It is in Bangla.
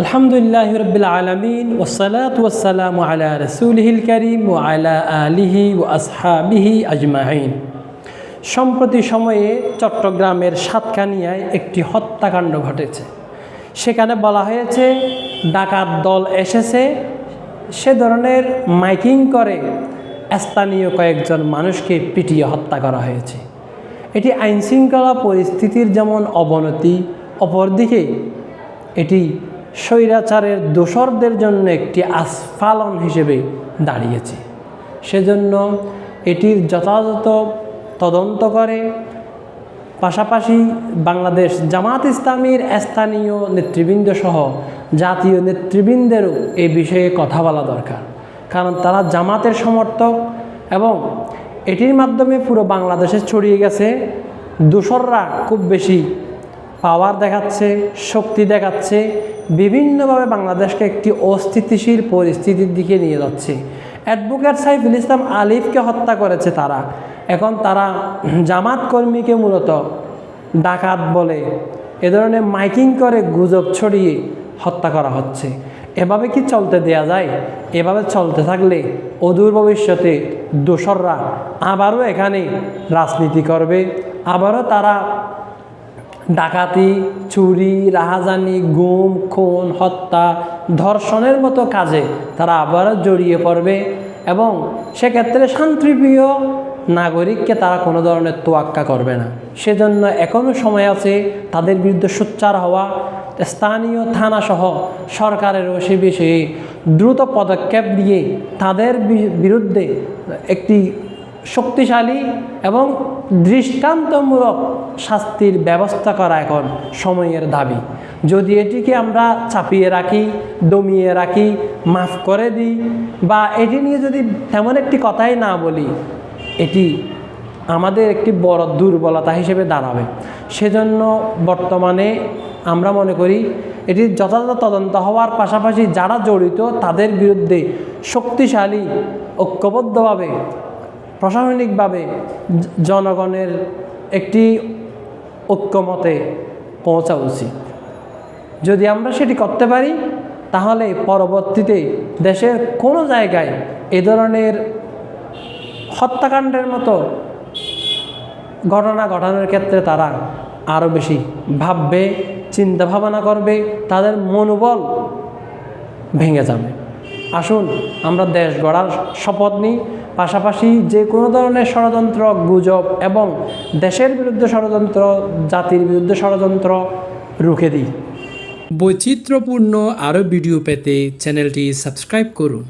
আলহামদুলিল্লাহ রবিল আলমিন ওসালাত ওসালাম আলা রসুলহিল করিম ও আলা আলিহি ও আসহাবিহি আজমাইন। সম্প্রতি সময়ে চট্টগ্রামের সাতকানিয়ায় একটি হত্যাকাণ্ড ঘটেছে। সেখানে বলা হয়েছে, ডাকাত দল এসেছে, সে ধরনের মাইকিং করে স্থানীয় কয়েকজন মানুষকে পিটিয়ে হত্যা করা হয়েছে। এটি আইনশৃঙ্খলা পরিস্থিতির যেমন অবনতি, অপরদিকে এটি স্বৈরাচারের দোসরদের জন্য একটি আস্ফালন হিসেবে দাঁড়িয়েছে। সেজন্য এটির যথাযথ তদন্ত করে। পাশাপাশি বাংলাদেশ জামাত ইসলামীর স্থানীয় নেতৃবৃন্দ সহ জাতীয় নেতৃবৃন্দেরও এই বিষয়ে কথা বলা দরকার। কারণ তারা জামাতের সমর্থক এবং এটির মাধ্যমে পুরো বাংলাদেশে ছড়িয়ে গেছে। দূষররা খুব বেশি পাওয়ার দেখাচ্ছে, শক্তি দেখাচ্ছে, বিভিন্নভাবে বাংলাদেশকে একটি অস্থিতিশীল পরিস্থিতির দিকে নিয়ে যাচ্ছে। অ্যাডভোকেট সাইফুল ইসলাম আলিফকে হত্যা করেছে তারা। এখন তারা জামাত কর্মীকে মূলত ডাকাত বলে এ ধরনের মাইকিং করে গুজব ছড়িয়ে হত্যা করা হচ্ছে। এভাবে কি চলতে দেয়া যায়? এভাবে চলতে থাকলে অদূর ভবিষ্যতে দোসররা আবারও এখানে রাজনীতি করবে, আবারও তারা ডাকাতি, চুরি, রাহাজানি, গুম, খুন, হত্যা, ধর্ষণের মতো কাজে তারা আবারও জড়িয়ে পড়বে এবং সেক্ষেত্রে শান্তিপ্রিয় নাগরিককে তারা কোনো ধরনের তোয়াক্কা করবে না। সেজন্য এখনও সময় আছে তাদের বিরুদ্ধে সোচ্চার হওয়া। স্থানীয় থানাসহ সরকারেরও সে বিষয়ে দ্রুত পদক্ষেপ দিয়ে তাদের বিরুদ্ধে একটি শক্তিশালী এবং দৃষ্টান্তমূলক শাস্তির ব্যবস্থা করা এখন সময়ের দাবি। যদি এটিকে আমরা চাপিয়ে রাখি, দমিয়ে রাখি, মাফ করে দিই বা এটি নিয়ে যদি তেমন একটি কথাই না বলি, এটি আমাদের একটি বড় দুর্বলতা হিসেবে দাঁড়াবে। সেজন্য বর্তমানে আমরা মনে করি এটির যথাযথ তদন্ত হওয়ার পাশাপাশি যারা জড়িত তাদের বিরুদ্ধে শক্তিশালী, ঐক্যবদ্ধভাবে প্রশাসনিকভাবে জনগণের একটি ঐক্যমতে পৌঁছা উচিত। যদি আমরা সেটি করতে পারি, তাহলে পরবর্তীতে দেশের কোনো জায়গায় এ ধরনের হত্যাকাণ্ডের মতো ঘটনা ঘটানোর ক্ষেত্রে তারা আরও বেশি ভাববে চিন্তা ভাবনা করবে, তাদের মনোবল ভেঙে যাবে। আসুন, আমরা দেশ গড়ার শপথ নিই। পাশাপাশি যে কোনো ধরনের ষড়যন্ত্র, গুজব এবং দেশের বিরুদ্ধে ষড়যন্ত্র, জাতির বিরুদ্ধে ষড়যন্ত্র রুখে দিই। বৈচিত্র্যপূর্ণ আরও ভিডিও পেতে চ্যানেলটি সাবস্ক্রাইব করুন।